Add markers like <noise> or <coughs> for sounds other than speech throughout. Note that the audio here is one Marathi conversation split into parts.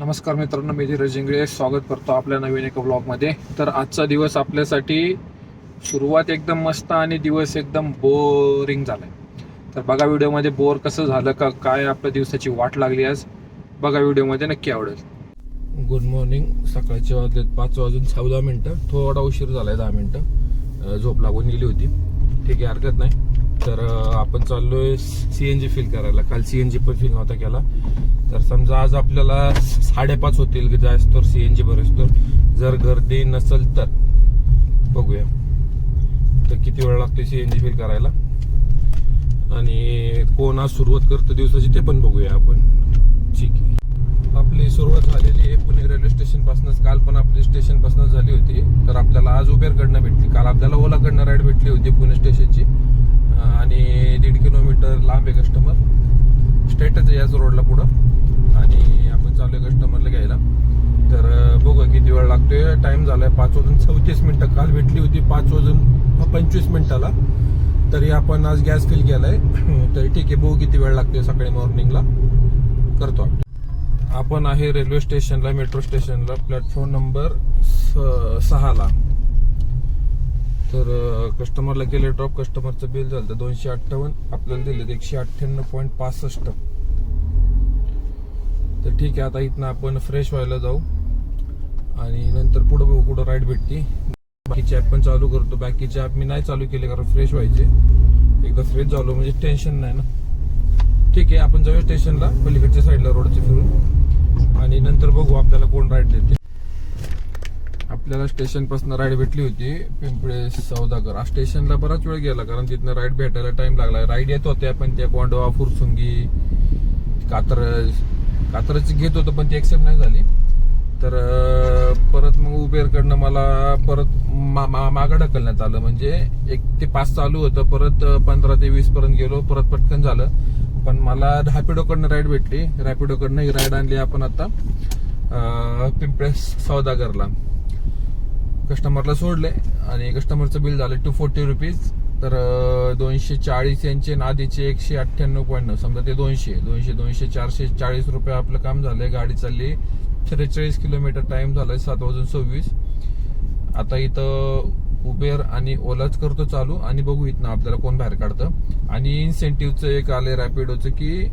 नमस्कार मित्रांनो मी धीरज जिंगळे स्वागत करतो आपल्या नवीन एका ब्लॉगमध्ये तर आजचा दिवस आपल्यासाठी सुरुवात एकदम मस्त आणि दिवस एकदम बोरिंग झालाय. तर बघा व्हिडिओमध्ये बोर कसं झालं का काय आपल्या दिवसाची वाट लागली आज. बघा व्हिडिओमध्ये नक्की आवडेल. गुड मॉर्निंग सकाळचे वाजले पाच वाजून चौदा मिनटं. थोडा उशीर झालाय दहा मिनटं. झोप लागून गेली होती. ठीक आहे हरकत नाही. तर आपण चाललोय सी एन जी फील करायला. काल सी एन जी पण फील नव्हता केला. तर समजा आज आपल्याला साडेपाच होतील की तर सी एन जी तर जर गर्दी नसेल तर बघूया. तर किती वेळ लागतो सी एन जी फील करायला? आणि कोण आज सुरुवात करतं दिवसाची ते पण बघूया आपण. ठीक आहे. आपली सुरुवात झालेली आहे पुणे रेल्वे स्टेशन पासूनच. काल पण आपली स्टेशन पासूनच झाली होती. तर आपल्याला आज उबेरकडनं भेटली. काल आपल्याला ओलाकडनं राईड भेटली होती पुणे स्टेशनची आणि दीड किलोमीटर लांब आहे कस्टमर स्टेटच आहे याच रोडला पुढं. आणि आपण चालू आहे कस्टमरला घ्यायला. तर बघू किती वेळ लागतोय. टाइम झालाय पाच वाजून चौतीस मिनिटं. काल भेटली होती पाच वाजून पंचवीस मिनिटाला. तरी आपण आज गॅस फिल केलाय. <clears throat> तरी ठीक आहे बघू किती वेळ लागतोय सकाळी मॉर्निंगला करतो आपण. आपण आहे रेल्वे स्टेशनला मेट्रो स्टेशनला प्लॅटफॉर्म नंबर स- सहाला. तर कस्टमरला केले ड्रॉप कस्टमरचं बिल झालं तर दोनशे अठ्ठावन्न. आपल्याला दिले एकशे अठ्ठ्याण्णव पॉईंट पासष्ट. तर ठीक आहे आता इथनं आपण फ्रेश व्हायला जाऊ. आणि नंतर पुढं बघू कुठं राईड भेटती. बाकीची ॲप पण चालू करतो. बाकीचे ॲप मी नाही चालू केले कारण फ्रेश व्हायचे. एकदा फ्रेश झालो म्हणजे टेन्शन नाही ना. ठीक आहे आपण जाऊया स्टेशनला पलीकडच्या साईडला रोडचे फिरून. आणि नंतर बघू आपल्याला कोण राईड देते. आपल्याला स्टेशनपासून राईड भेटली होती. पिंपळे सौदागर. स्टेशनला बराच वेळ गेला कारण तिथनं राईड भेटायला टाइम लागला. राईड येत होत्या पण त्या कोंडवा फुरसुंगी कात्रज कात्रज घेत होतं पण ती एक्सेप्ट नाही झाली. तर परत मग उबेरकडनं मला परत मा- मा- मागं ढकलण्यात आलं. म्हणजे एक ते पाच चालू होतं परत पंधरा ते वीस पर्यंत गेलो परत पटकन झालं. पण मला रॅपिडोकडनं राईड भेटली. रॅपिडोकडनं ही राईड आणली आपण आता पिंपळे सौदागरला. कस्टमरला सोडले आणि कस्टमरचं बिल झालं टू फोर्टी रुपीज तर दोनशे चाळीस यांचे नादीचे आधीचे एकशे अठ्ठ्याण्णव पॉईंट नऊ. समजा ते दोनशे दोनशे दोनशे चारशे चाळीस रुपये आपलं काम झालंय. गाडी चालली. त्रेचाळीस किलोमीटर टाइम झालाय सात वाजून सव्वीस. आता इथं उबेर आणि ओलाच करतो चालू. आणि बघू इथनं आपल्याला कोण बाहेर काढतं. आणि इन्सेंटिव्हचं एक आलंय रॅपिडोचं की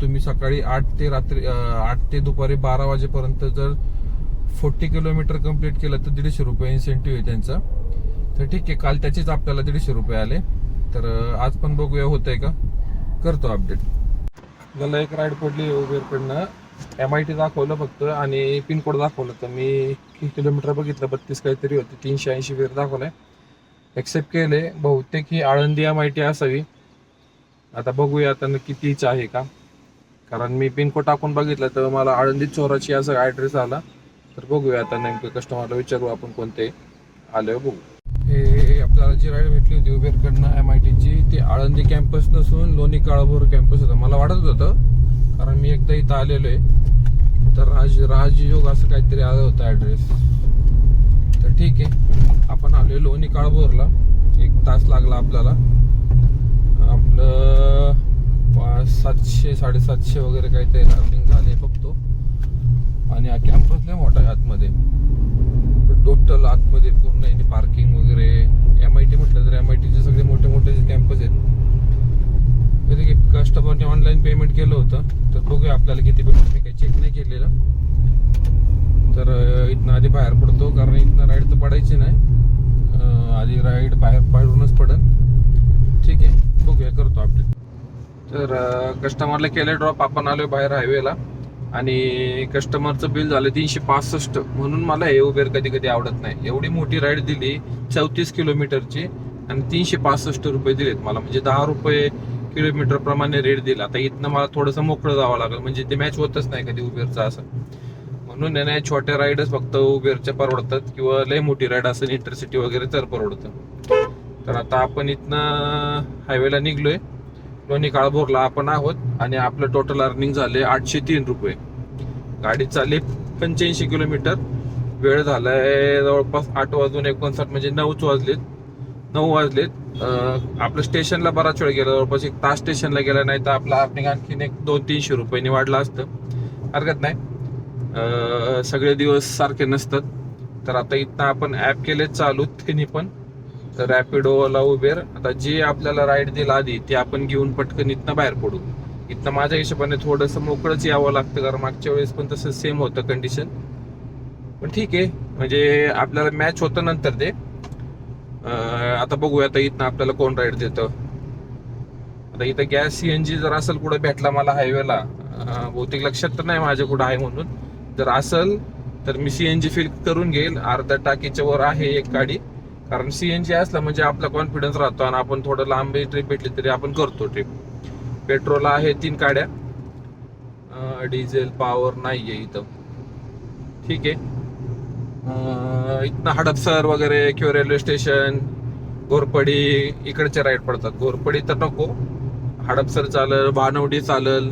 तुम्ही सकाळी आठ ते रात्री आठ ते दुपारी बारा वाजेपर्यंत जर फोर्टी किलोमीटर कंप्लीट केलं तर दीडशे रुपये इन्सेंटिव्ह आहे त्यांचा. तर ठीक आहे काल त्याचेच आपल्याला दीडशे रुपये आले. तर आज पण बघूया होतंय का? करतो अपडेट आपल्याला एक राईड पडली उबेरकडनं. एम आय टी दाखवलं फक्त आणि पिनकोड दाखवलं. तर मी किलोमीटर बघितलं? बत्तीस काहीतरी होते. तीनशे ऐंशी वगैरे दाखवलं आहे एक्सेप्ट केले. बहुतेक ही आळंदी एम आय टी असावी. आता बघूया आता नक्की तीच आहे का. कारण मी पिनकोड टाकून बघितलं तर मला आळंदी चोराची असा ॲड्रेस आला. तर बघूया आता नेमकं कस्टमरला विचारू आपण कोणते आले बघू. हे आपल्याला जी राईड भेटली होती उबेरकडनं एम आय टीची ती आळंदी कॅम्पस नसून लोणी काळभोर कॅम्पस होतं. मला वाटत होतं कारण मी एकदा इथं आलेलो आहे. तर राज राजयोग असं काहीतरी आलं होतं ॲड्रेस तर ठीक आहे आपण आलो लोणी काळभोरला. एक तास लागला आपल्याला. आपलं पाच सातशे साडेसातशे वगैरे काहीतरी अर्निंग झाले बघतो आणि हा कॅम्पस लय मोठा आहे आतमध्ये. टोटल आतमध्ये पूर्ण पार्किंग वगैरे एम आय टी म्हटलं तर एम आय टीचे सगळे मोठे मोठे जे कॅम्पस आहेत. कधी कस्टमरने ऑनलाईन पेमेंट केलं होतं. तर बघूया आपल्याला किती पेमेंट मी काही चेक नाही केलेलं. तर इथनं आधी बाहेर पडतो कारण इथनं राईड तर पडायची नाही. आधी राईड बाहेर पाडूनच पडेल. ठीक आहे. बघूया करतो अपडेट तर कस्टमरला केलं ड्रॉप आपण आलो बाहेर हायवेला आणि कस्टमरचं बिल झालं तीनशे पासष्ट. म्हणून मला हे उबेर कधी कधी आवडत नाही. एवढी मोठी राईड दिली चौतीस किलोमीटरची आणि तीनशे पासष्ट रुपये दिलेत मला. म्हणजे दहा रुपये किलोमीटर प्रमाणे रेट दिला. आता इथनं मला थोडंसं मोकळं जावं लागेल. म्हणजे ते मॅच होतच नाही कधी उबेरचं असं. म्हणून आहे छोट्या राईडच फक्त उबेरच्या परवडतात किंवा लय मोठी राईड असेल इंटरसिटी वगैरे तर परवडतं. तर आता आपण इथनं हायवेला निघलोय. लोणी काळभोरला आपण आहोत आणि आपलं टोटल अर्निंग झाले आठशे तीन रुपये. गाडी चालली पंच्याऐंशी किलोमीटर वेळ झालाय जवळपास आठ वाजून एकोणसाठ म्हणजे नऊच वाजलेत. नऊ वाजलेत. आपलं स्टेशनला बराच वेळ गेला. जवळपास एक तास स्टेशनला गेला नाही तर आपलं अर्निंग आणखीन एक दोन तीनशे रुपयांनी वाढलं असतं. हरकत नाही. सगळे दिवस सारखे नसतात. तर आता इथनं आपण ॲप केले चालू त्यांनी पण. तर रॅपिडो ओला उबेर आता जे आपल्याला राईड देईल आधी ते आपण घेऊन पटकन इथनं बाहेर पडू. इथनं माझ्या हिशोबाने थोडंसं मोकळंच यावं लागतं कारण मागच्या वेळेस पण तसं सेम होतं कंडिशन पण ठीक आहे. म्हणजे आपल्याला मॅच होतं नंतर ते. आता बघूया आता इथनं आपल्याला कोण राईड देतं. आता इथं गॅस सीएनजी जर असेल कुठं भेटला मला हायवेला बहुतेक लक्षात तर नाही माझ्या कुठं आहे म्हणून. जर असेल तर मी सीएनजी फिल करून घेईल. अर्ध्या टाकीच्या वर आहे एक गाडी. कारण सीएनजी असला म्हणजे आपला कॉन्फिडन्स राहतो आणि आपण थोडं लांब ट्रिप भेटली तरी आपण करतो ट्रिप पेट्रोल आहे तीन गाड्या डिझेल पॉवर नाहीये इथं. ठीक आहे. इथनं हडपसर वगैरे किंवा रेल्वे स्टेशन घोरपडी इकडचे राईड पडतात. घोरपडी तर नको. हडपसर चालल बानवडी चालल.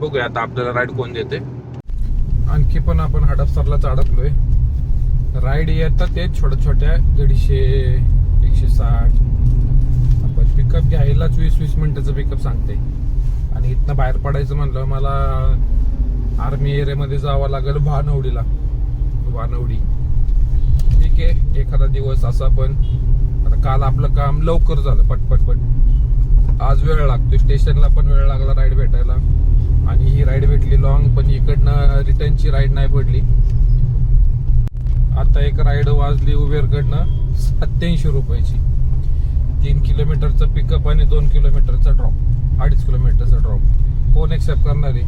बघूया आता आपल्याला राईड कोण देते. आणखी पण आपण हडपसरलाच अडकलोय. राईड येतात ते छोट्या छोट्या दीडशे एकशे साठ. आपण पिकअप घ्यायलाच वीस वीस मिनिटाचं पिकअप सांगते. आणि इथनं बाहेर पडायचं म्हणलं मला आर्मी एरियामध्ये जावं लागेल भानवडीला भानवडी ठीक आहे एखादा दिवस असा पण. आता काल आपलं काम लवकर झालं पटपट पट. आज वेळ लागतो स्टेशनला पण वेळ लागला राईड भेटायला. आणि ही राईड भेटली लॉंग पण इकडनं रिटर्नची राईड नाही पडली. आता एक राईड वाजली उबेरकडनं सत्याऐंशी रुपयाची. तीन किलोमीटरचा पिकअप आणि दोन किलोमीटरचा ड्रॉप अडीच किलोमीटरचा ड्रॉप कोण एक्सेप्ट करणार आहे?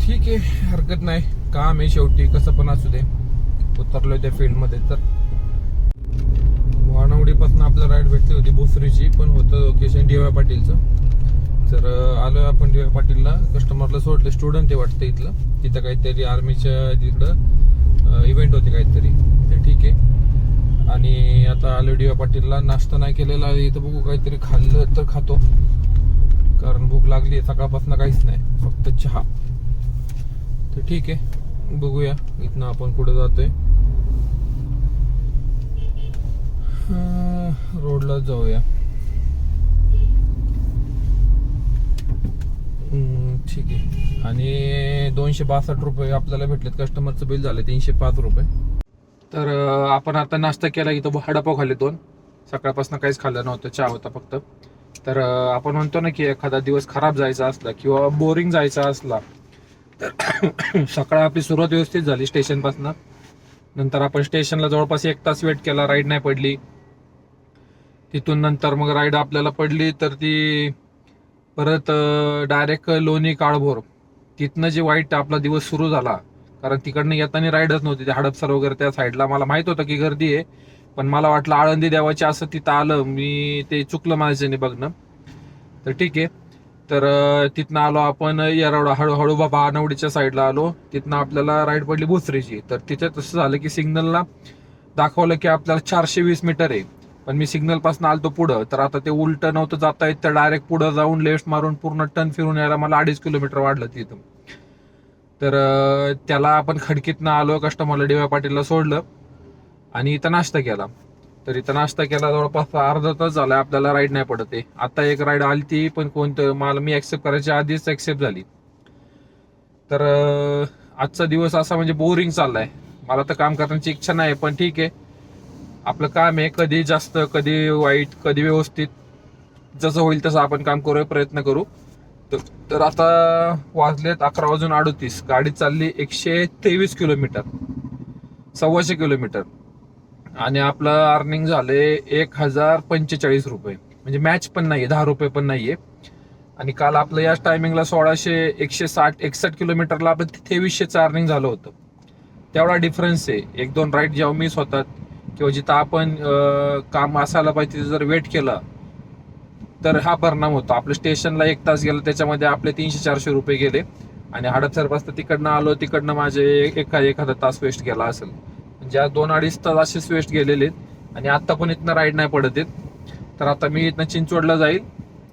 ठीक आहे हरकत नाही. काम आहे शेवटी कसं पण असू दे. उतरलो त्या फील्डमध्ये तर. वानवडीपासून आपल्याला राईड भेटली होती भोसरीची पण होतं लोकेशन डी वाय पाटीलचं. तर आलो आलोय आपण डी वाय पाटीलला कस्टमरला सोडले स्टुडंट आहे वाटतं इथलं. तिथं काहीतरी आर्मीच्या तिकडं इव्हेंट होते काहीतरी. ते ठीक आहे. आणि आता आलो डी वाय पाटीलला. नाश्ता नाही केलेला इथं बघू काहीतरी खाल्लं तर खातो. कारण भूक लागली आहे सकाळपासून काहीच नाही फक्त चहा. तर ठीक आहे बघूया इथनं आपण कुठं जातोय. रोडलाच जाऊया. ठीक आहे. आणि दोनशे बासष्ट रुपये आपल्याला भेटलेत. कस्टमरचं बिल झालं तीनशे पाच रुपये. तर आपण आता नाश्ता केला इथं वडापाव खाल्ले दोन. सकाळपासून काहीच खाल्लं नव्हतं चहा होता फक्त. तर आपण म्हणतो ना की एखादा दिवस खराब जायचा असला किंवा बोरिंग जायचा असला तर <coughs> सकाळ आपली सुरुवात व्यवस्थित झाली स्टेशनपासनं. नंतर आपण स्टेशनला जवळपास एक तास वेट केला राईड नाही पडली. तिथून नंतर मग राईड आपल्याला पडली तर ती परत डायरेक्ट लोणी काळभोर. तिथनं जे वाईट आपला दिवस सुरू झाला कारण तिकडनं येताना राईडच नव्हती ते हडपसर वगैरे त्या साईडला मला माहीत होतं की गर्दी आहे पण मला वाटलं आळंदी देवाची असं तिथं आलं मी ते चुकलं माझ्याने बघणं. तर ठीक आहे. तर तिथनं आलो आपण येरवडा हळूहळू बाबा अनवडीच्या साईडला आलो. तिथनं आपल्याला राईड पडली भुसरीची. तर तिथे तसं झालं की सिग्नलला दाखवलं की आपल्याला चारशे वीस मीटर आहे. पण मी सिग्नलपासून आलतो पुढं. तर आता ते उलट नव्हतं जाता येत तर डायरेक्ट पुढं जाऊन लेफ्ट मारून पूर्ण टर्न फिरून यायला मला अडीच किलोमीटर वाढलं तिथं तर त्याला आपण खडकीतनं आलो कस्टमरला डीवाय पाटीलला सोडलं आणि इथं नाश्ता केला. तर इथं नाश्ता केला जवळपास अर्धा तास झाला आपल्याला राईड नाही पडत आहे. आता एक राईड आली ती पण कोणतं मला मी ऍक्सेप्ट करायच्या आधीच ऍक्सेप्ट झाली. तर आजचा दिवस असा म्हणजे बोरिंग चाललाय. मला तर काम करण्याची इच्छा नाही पण ठीक आहे. आपलं काम आहे कधी जास्त कधी वाईट कधी व्यवस्थित जसं होईल तसं आपण काम करूया प्रयत्न करू. तर- आता वाजलेत अकरा वाजून अडोतीस. गाडी चालली एकशे तेवीस किलोमीटर. सव्वाशे किलोमीटर. आणि आपलं अर्निंग झाले एक हजार पंचेचाळीस रुपये. म्हणजे मॅच पण नाहीये दहा रुपये पण नाहीये. आणि काल आपलं याच टायमिंगला सोळाशे एकशे साठ एकसष्ट किलोमीटरला आपलं तेवीसशेचं अर्निंग झालं होतं. तेवढा डिफरन्स आहे. एक दोन राईड जेव्हा मिस होतात किंवा जिथं आपण काम असायला पाहिजे तिथं जर वेट केला तर हा परिणाम होतो. आपलं स्टेशनला एक तास गेलं त्याच्यामध्ये आपले तीनशे चारशे रुपये गेले. आणि हडपसरपासून तिकडनं आलो तिकडनं माझे एखादा एखादा तास वेस्ट गेला असेल. म्हणजे आज दोन अडीच तास असेच वेस्ट गेलेले आहेत. आणि आत्ता पण इथनं राईड नाही पडत आहेत. तर आता मी इथनं चिंचवडला जाईल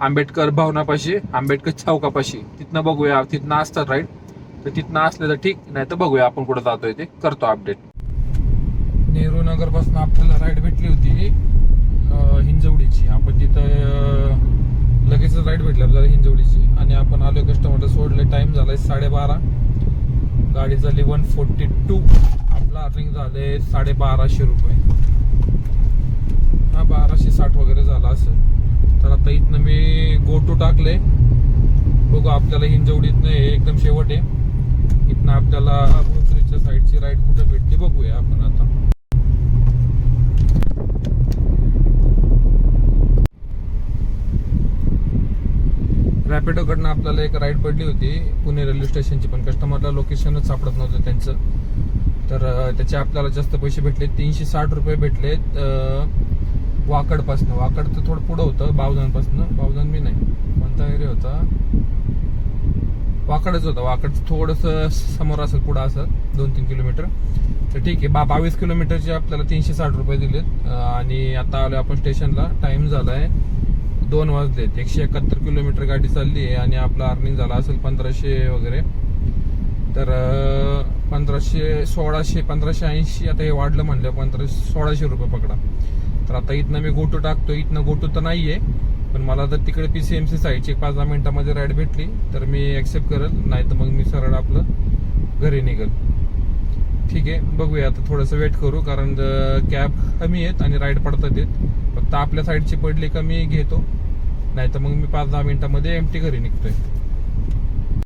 आंबेडकर भवनापाशी आंबेडकर चौकापाशी. तिथनं बघूया तिथनं असतात राईड तर तिथनं असले तर ठीक नाही तर बघूया आपण कुठं जातोय ते. करतो अपडेट नेहरू नगरपासून आपल्याला राईड भेटली होती हिंजवडीची. आपण तिथं लगेचच राईड भेटली आपल्याला हिंजवडीची. आणि आपण आलो कस्टमरला सोडले. टाईम झाला साडेबारा. गाडी झाली वन फोर्टी टू आपलं अर्निंग झालंय साडेबाराशे रुपये. हा बाराशे साठ वगैरे झाला असं तर आता इथनं मी गोटू टाकले. बघू आपल्याला हिंजवडीतनं हे एकदम शेवट आहे. इथनं आपल्याला भोसरीच्या साईडची राईड कुठं भेटते बघूया आपण आता. रॅपिडोकडनं आपल्याला एक राईड पडली होती पुणे रेल्वे स्टेशनची पण कस्टमरला लोकेशनच सापडत नव्हतं त्यांचं. तर त्याचे आपल्याला जास्त पैसे भेटले तीनशे साठ रुपये भेटले वाकडपासनं. वाकड तर थोडं पुढं होतं बावधनपासनं बावधन मी नाही. कोणता एरिया होता? वाकडच होता. वाकड थोडस समोर असेल पुढं असं दोन तीन किलोमीटर. तर ठीक आहे बा बावीस किलोमीटरचे आपल्याला तीनशे साठ रुपये दिलेत. आणि आता आलो आपण स्टेशनला. टाइम झालाय दोन वाजलेत एकशे एकाहत्तर किलोमीटर गाडी चालली आहे आणि आपला अर्निंग झाला असेल पंधराशे वगैरे. तर पंधराशे सोळाशे पंधराशे ऐंशी आता हे वाढलं म्हणलं पंधराशे सोळाशे रुपये पकडा. तर आता इथनं मी गोटू टाकतो इथनं गोटू तर नाहीये पण मला जर तिकडे पीसीएमसी साईडची एक पाच दहा मिनिटामध्ये राईड भेटली. तर मी ऍक्सेप्ट करेल नाही तर मग मी सरळ आपलं घरी निघेल. ठीक आहे बघूया. आता थोडंसं वेट करू कारण कॅब कमी आहेत आणि राईड पडतात आहेत. फक्त आपल्या साईडची पडली का मी घेतो. नाही तर मग मी पाच दहा मिनिटामध्ये एमटी घरी निघतोय.